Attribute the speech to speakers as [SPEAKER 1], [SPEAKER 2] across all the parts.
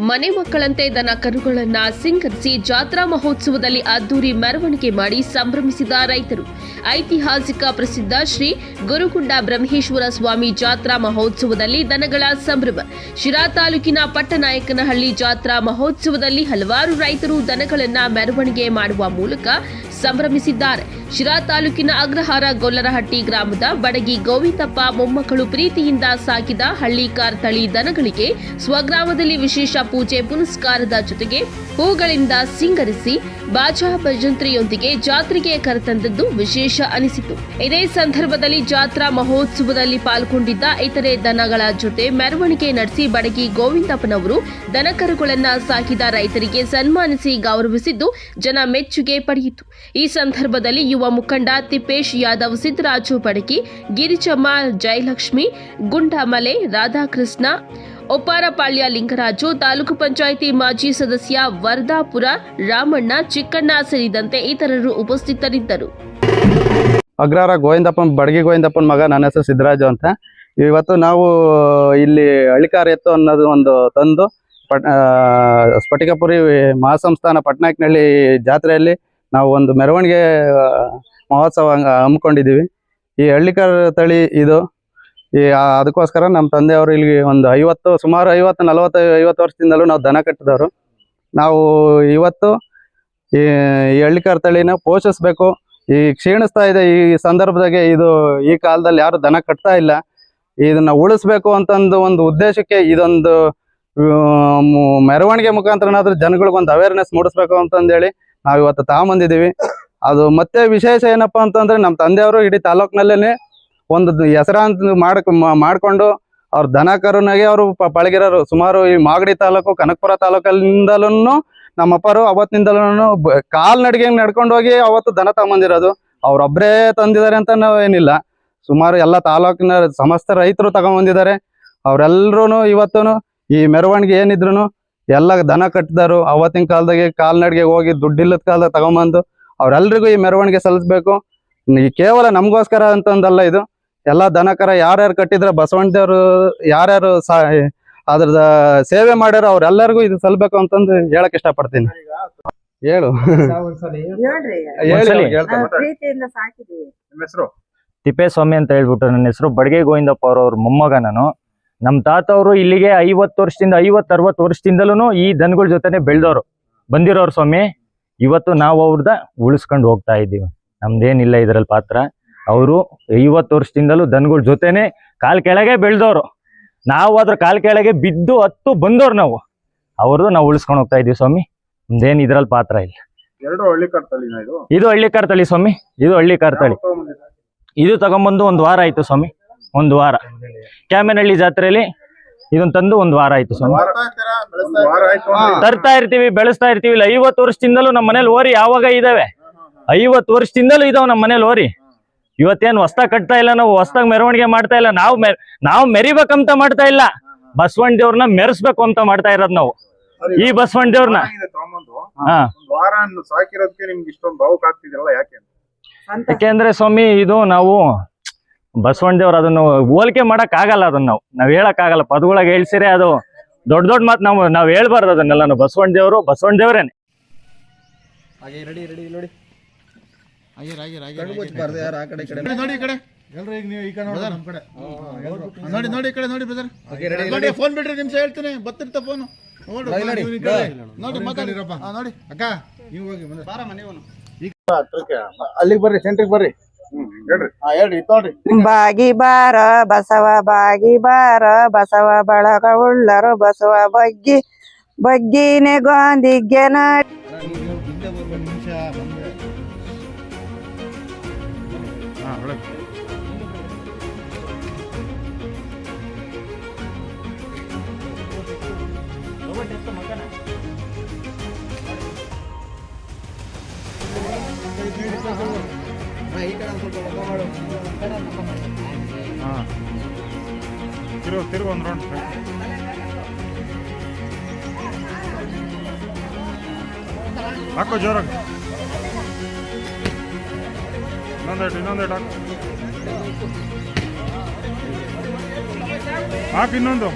[SPEAKER 1] ಮನೆ ಮಕ್ಕಳಂತೆ ದನ ಕರುಗಳನ್ನ ಸಿಂಗರಿಸಿ ಜಾತ್ರಾ ಮಹೋತ್ಸವದಲ್ಲಿ ಅದ್ದೂರಿ ಮೆರವಣಿಗೆ ಮಾಡಿ ಸಂಭ್ರಮಿಸಿದ ರೈತರು. ಐತಿಹಾಸಿಕ ಪ್ರಸಿದ್ಧ ಶ್ರೀ ಗುರುಗುಂಡ ಬ್ರಹ್ಮೇಶ್ವರ ಸ್ವಾಮಿ ಜಾತ್ರಾ ಮಹೋತ್ಸವದಲ್ಲಿ ದನಗಳ ಸಂಭ್ರಮ. ಶಿರಾ ತಾಲೂಕಿನ ಪಟ್ಟನಾಯಕನಹಳ್ಳಿ ಜಾತ್ರಾ ಮಹೋತ್ಸವದಲ್ಲಿ ಹಲವಾರು ರೈತರು ದನಗಳನ್ನ ಮೆರವಣಿಗೆ ಮಾಡುವ ಮೂಲಕ ಸಂಭ್ರಮಿಸಿದ್ದಾರೆ. ಶಿರಾ ತಾಲೂಕಿನ ಅಗ್ರಹಾರ ಗೊಲ್ಲರಹಟ್ಟಿ ಗ್ರಾಮದ ಬಡಗಿ ಗೋವಿಂದಪ್ಪ ಮೊಮ್ಮಕ್ಕಳು ಪ್ರೀತಿಯಿಂದ ಸಾಕಿದ ಹಳ್ಳಿಕಾರ್ ತಳಿ ದನಗಳಿಗೆ ಸ್ವಗ್ರಾಮದಲ್ಲಿ ವಿಶೇಷ ಪೂಜೆ ಪುನಸ್ಕಾರದ ಜೊತೆಗೆ ಹೂಗಳಿಂದ ಸಿಂಗರಿಸಿ ಬಾಜಾ ಭಜಂತ್ರಿಯೊಂದಿಗೆ ಜಾತ್ರೆಗೆ ಕರೆತಂದದ್ದು ವಿಶೇಷ ಅನಿಸಿತು. ಇದೇ ಸಂದರ್ಭದಲ್ಲಿ ಜಾತ್ರಾ ಮಹೋತ್ಸವದಲ್ಲಿ ಪಾಲ್ಗೊಂಡಿದ್ದ ಇತರೆ ದನಗಳ ಜೊತೆ ಮೆರವಣಿಗೆ ನಡೆಸಿ ಬಡಗಿ ಗೋವಿಂದಪ್ಪನವರು ದನಕರುಗಳನ್ನ ಸಾಕಿದ ರೈತರಿಗೆ ಸನ್ಮಾನಿಸಿ ಗೌರವಿಸಿದ್ದು ಜನ ಮೆಚ್ಚುಗೆ ಪಡೆಯಿತು. ಈ ಸಂದರ್ಭದಲ್ಲಿ ಯುವ ಮುಖಂಡ ತಿಪ್ಪೇಶ್ ಯಾದವ್, ಸಿದ್ದರಾಜು ಪಡಕಿ, ಗಿರಿಚಮ್ಮ, ಜಯಲಕ್ಷ್ಮಿ, ಗುಂಡಮಲೆ, ರಾಧಾಕೃಷ್ಣ, ಒಪ್ಪಾರಪಾಳ್ಯ ಲಿಂಗರಾಜು, ತಾಲೂಕು ಪಂಚಾಯಿತಿ ಮಾಜಿ ಸದಸ್ಯ ವರ್ಧಾಪುರ ರಾಮಣ್ಣ, ಚಿಕ್ಕಣ್ಣ ಸೇರಿದಂತೆ ಇತರರು ಉಪಸ್ಥಿತರಿದ್ದರು.
[SPEAKER 2] ಅಗ್ರಹಾರ ಗೋವಿಂದಪ್ಪನ್, ಬಡಗಿ ಗೋವಿಂದಪ್ಪನ ಮಗ, ನನ್ನ ಹೆಸರು ಸಿದ್ದರಾಜು ಅಂತ. ಇವತ್ತು ನಾವು ಇಲ್ಲಿ ಅಳಿಕಾರ ಎತ್ತು ಅನ್ನೋದು ಒಂದು ತಂದು, ಪಟ್ ಸ್ಫಟಿಕಪುರಿ ಮಹಾಸಂಸ್ಥಾನ ಪಟ್ನಾಯಕ್ನಹಳ್ಳಿ ಜಾತ್ರೆಯಲ್ಲಿ ನಾವು ಒಂದು ಮೆರವಣಿಗೆ ಮಹೋತ್ಸವ ಹಮ್ಮಿಕೊಂಡಿದ್ದೀವಿ. ಈ ಹಳ್ಳಿಕರ್ ತಳಿ ಇದು. ಈ ಅದಕ್ಕೋಸ್ಕರ ನಮ್ಮ ತಂದೆಯವರು ಇಲ್ಲಿ ಒಂದು ಐವತ್ತು, ಸುಮಾರು ಐವತ್ತು, ನಲವತ್ತು, ಐವತ್ತು ವರ್ಷದಿಂದಲೂ ನಾವು ದನ ಕಟ್ಟಿದವರು. ನಾವು ಇವತ್ತು ಈ ಹಳ್ಳಿಕಾರ ತಳಿನ ಪೋಷಿಸ್ಬೇಕು. ಈ ಕ್ಷೀಣಿಸ್ತಾ ಇದೆ ಈ ಸಂದರ್ಭದಾಗೆ ಇದು, ಈ ಕಾಲದಲ್ಲಿ ಯಾರು ದನ ಕಟ್ತಾ ಇಲ್ಲ. ಇದನ್ನ ಉಳಿಸ್ಬೇಕು ಅಂತಂದು ಒಂದು ಉದ್ದೇಶಕ್ಕೆ ಇದೊಂದು ಮೆರವಣಿಗೆ ಮುಖಾಂತರನಾದ್ರೂ ಜನಗಳಿಗೆ ಒಂದು ಅವೇರ್ನೆಸ್ ಮೂಡಿಸ್ಬೇಕು ಅಂತಂದೇಳಿ ನಾವು ಇವತ್ತು ತಗೊಂಬಂದಿದ್ದೀವಿ. ಅದು ಮತ್ತೆ ವಿಶೇಷ ಏನಪ್ಪಾ ಅಂತಂದ್ರೆ ನಮ್ಮ ತಂದೆಯವರು ಇಡೀ ತಾಲೂಕಿನಲ್ಲೇ ಒಂದು ಹೆಸರಾಂತ ಮಾಡಕ್ ಮಾ- ಮಾಡ್ಕೊಂಡು ಅವ್ರ ದನ ಕರುನಾಗೆ ಅವರು ಪಳಗಿರೋರು. ಸುಮಾರು ಈ ಮಾಗಡಿ ತಾಲೂಕು, ಕನಕಪುರ ತಾಲೂಕಲ್ಲಿಂದಲೂ ನಮ್ಮಪ್ಪರು ಅವತ್ತಿನಿಂದಲೂ ಕಾಲ್ನಡಿಗೆ ನಡ್ಕೊಂಡು ಹೋಗಿ ಅವತ್ತು ದನ ತಗೊಂಬಂದಿರೋದು. ಅವ್ರೊಬ್ಬರೇ ತಂದಿದ್ದಾರೆ ಅಂತ ಏನಿಲ್ಲ. ಸುಮಾರು ಎಲ್ಲ ತಾಲೂಕಿನ ಸಮಸ್ತ ರೈತರು ತಗೊಂಬಂದಿದ್ದಾರೆ. ಅವರೆಲ್ಲರೂ ಇವತ್ತು ಈ ಮೆರವಣಿಗೆ ಏನಿದ್ರು ಎಲ್ಲ ದನ ಕಟ್ಟಿದಾರು ಅವತ್ತಿನ ಕಾಲದಾಗೆ ಕಾಲ್ನಡಿಗೆ ಹೋಗಿ ದುಡ್ಡಿಲ್ಲದ ಕಾಲದಾಗ ತಗೊಂಬಂದು ಅವ್ರೆಲ್ರಿಗೂ ಈ ಮೆರವಣಿಗೆ ಸಲ್ಲಿಸ್ಬೇಕು. ಈ ಕೇವಲ ನಮಗೋಸ್ಕರ ಅಂತಂದಲ್ಲ ಇದು. ಎಲ್ಲ ದನಕರ ಯಾರ್ಯಾರು ಕಟ್ಟಿದ್ರೆ ಬಸವಣ್ಣ ದೇವರು ಯಾರ್ಯಾರು ಸಾ ಅದ್ರದ ಸೇವೆ ಮಾಡ್ಯಾರ ಅವ್ರೆಲ್ಲರಿಗೂ ಇದು ಸಲ್ಬೇಕು ಅಂತಂದು ಹೇಳಕ್ ಇಷ್ಟಪಡ್ತೀನಿ. ಹೇಳು.
[SPEAKER 3] ತಿಪ್ಪೇಸ್ವಾಮಿ ಅಂತ ಹೇಳ್ಬಿಟ್ಟು ನನ್ನ ಹೆಸರು ಬಡಗೆ ಗೋವಿಂದಪ್ಪ ಅವ್ರವ್ರ ಮೊಮ್ಮಗ ನಾನು. ನಮ್ಮ ತಾತ ಅವರು ಇಲ್ಲಿಗೆ ಐವತ್ತು ವರ್ಷದಿಂದ ಐವತ್ತು ಅರವತ್ತು ವರ್ಷದಿಂದಲೂ ಈ ದನಗಳ ಜೊತೆನೆ ಬೆಳೆದವರು. ಬಂದಿರೋರು ಸ್ವಾಮಿ ಇವತ್ತು ನಾವು ಅವ್ರದ ಉಳಿಸ್ಕೊಂಡು ಹೋಗ್ತಾ ಇದ್ದೀವಿ. ನಮ್ದೇನಿಲ್ಲ ಇದರಲ್ಲಿ ಪಾತ್ರ. ಅವರು ಐವತ್ತು ವರ್ಷದಿಂದಲೂ ದನಗಳ ಜೊತೆನೆ ಕಾಲ್ ಕೆಳಗೆ ಬೆಳೆದವರು. ನಾವು ಅದ್ರ ಕಾಲ್ ಕೆಳಗೆ ಬಿದ್ದು ಹತ್ತು ಬಂದವ್ರು ನಾವು. ಅವ್ರದ್ದು ನಾವು ಉಳಿಸ್ಕೊಂಡು ಹೋಗ್ತಾ ಇದೀವಿ ಸ್ವಾಮಿ. ನಮ್ದೇನು ಇದ್ರಲ್ಲಿ ಪಾತ್ರ ಇಲ್ಲ.
[SPEAKER 4] ಎರಡು ಹಳ್ಳಿ ಕಾರ್ತಳಿ ಇದು.
[SPEAKER 3] ಇದು ಹಳ್ಳಿಕಾರ್ ತಳಿ ಸ್ವಾಮಿ. ಇದು ಹಳ್ಳಿ ತಳಿ ಇದು ತಗೊಂಬಂದು ಒಂದು ವಾರ ಆಯ್ತು ಸ್ವಾಮಿ. ಒಂದು ವಾರ. ಕ್ಯಾಮೆನಹಳ್ಳಿ ಜಾತ್ರೆಯಲ್ಲಿ ಇದನ್ನ ತಂದು ಒಂದು ವಾರ ಆಯ್ತು ಸ್ವಾಮಿ. ತರ್ತಾ ಇರ್ತೀವಿ ಬೆಳೆಸ್ತಾ ಇರ್ತೀವಿ. ಇಲ್ಲ ಐವತ್ತು ವರ್ಷದಿಂದಲೂ ನಮ್ಮ ಮನೇಲಿ ಓರಿ ಯಾವಾಗ ಇದಾವೆ? ಐವತ್ತು ವರ್ಷದಿಂದಲೂ ಇದಾವೆ ನಮ್ಮ ಮನೇಲಿ ಓರಿ. ಇವತ್ತೇನು ಹೊಸ್ದಾಗ್ ಕಟ್ತಾ ಇಲ್ಲ ನಾವು ಹೊಸ್ದಾಗ ಮೆರವಣಿಗೆ ಮಾಡ್ತಾ ಇಲ್ಲ. ನಾವು ನಾವು ಮೆರಿಬೇಕಂತ ಮಾಡ್ತಾ ಇಲ್ಲ. ಬಸವಣ್ಣ ದೇವ್ರನ್ನ ಮೆರೆಸ್ಬೇಕು ಅಂತ ಮಾಡ್ತಾ ಇರೋದು ನಾವು. ಈ ಬಸವಣ್ಣ ದೇವ್ರನ್ನ
[SPEAKER 4] ಯಾಕೆ?
[SPEAKER 3] ಯಾಕೆಂದ್ರೆ ಸ್ವಾಮಿ ಇದು ನಾವು ಬಸವಣ್ಣ ದೇವ್ರ ಅದನ್ನು ಹೋಲಿಕೆ ಮಾಡಕ್ ಆಗಲ್ಲ ಅದನ್ನ ನಾವು. ನಾವ್ ಹೇಳಕ್ ಆಗಲ್ಲ ಪದಗಳಾಗ ಹೇಳ್ಸಿರೆ ಅದು ದೊಡ್ಡ ದೊಡ್ಡ ಮಾತು ನಾವು ನಾವ್ ಹೇಳ್ಬಾರ್ದು ಅದನ್ನೆಲ್ಲ ನಾವು ಬಸವಣ್ಣ ದೇವ್ರು ಬಸವಣ್ಣ ದೇವ್ರೇನೆ
[SPEAKER 5] ನೋಡಿ. ಈ ಕಡೆ? ಎಲ್ರು ಈಗ ನೀವು ಈ ಕಡೆ ನೋಡಿ ನಮ್ಮ ಕಡೆ. ನೋಡಿ ನೋಡಿ ಈ ಕಡೆ ನೋಡಿ ಬ್ರದರ್ ನೋಡಿ ಫೋನ್ ಬಿಡ್ರಿ ನಿಮಿಷ ಹೇಳ್ತೀನಿ. ಬತ್ತಿರ್ತ ಫೋನ್ ನೋಡಿ ನೋಡಿ. ಮಾತಾಡಿರಪ್ಪ ನೋಡಿ ಅಕ್ಕ ನೀವು ಹೋಗಿ ಬಾರಮ್ಮ ನೀವು ಅಲ್ಲಿಗೆ ಬರ್ರಿ ಸೆಂಟ್ರಿಗೆ ಬರ್ರಿ.
[SPEAKER 6] ಬಾಗಿ ಬಾರ ಬಸವ ಬಾಗಿ ಬಾರ ಬಸವ ಬಳಗ ಉಳ್ಳರು ಬಸವ ಬಗ್ಗಿ ಬಗ್ಗಿನೆ ಗಾಂಧಿಗೆ ನಡಿ.
[SPEAKER 5] ಬಂದ್ರೆ
[SPEAKER 4] ಹಾ. ತಿರು ತಿರುವು ಒಂದು ರೌಂಡ್ ಹಾಕೋ ಜೋರಾಗ. ಇನ್ನೊಂದೇಟು ಇನ್ನೊಂದೇಟು ಹಾಕು. ಹಾಕು ಇನ್ನೊಂದು.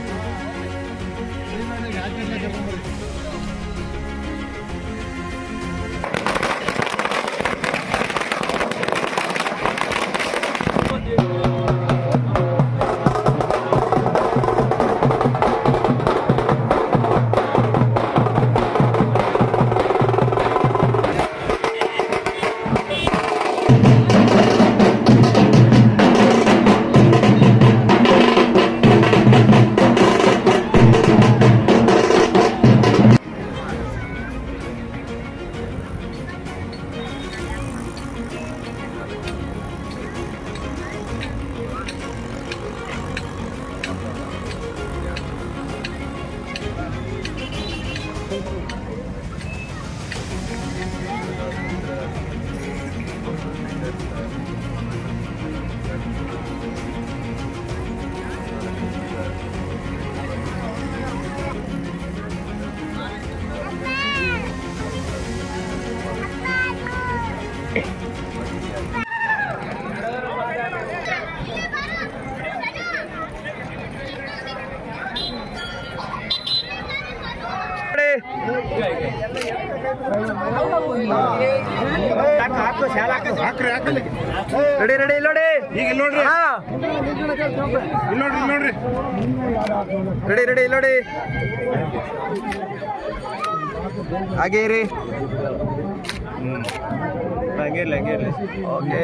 [SPEAKER 4] ಹಾಕ್ರಿ
[SPEAKER 7] ರೆಡಿ ರೆಡಿ ಇಲ್ಲಿ ನೋಡಿ
[SPEAKER 4] ಈಗ ಇಲ್ಲಿ ನೋಡ್ರಿ. ಇಲ್ಲಿ ನೋಡ್ರಿ ಇಲ್ಲಿ ನೋಡ್ರಿ.
[SPEAKER 7] ರೆಡಿ ರೆಡಿ ಇಲ್ಲಿ ನೋಡಿ ಹಾಗೆ ರೀ ಹಂಗೆ ಹಂಗಿರ್ಲಿ ಹಂಗೆ ಇರ್ಲಿ. ಓಕೆ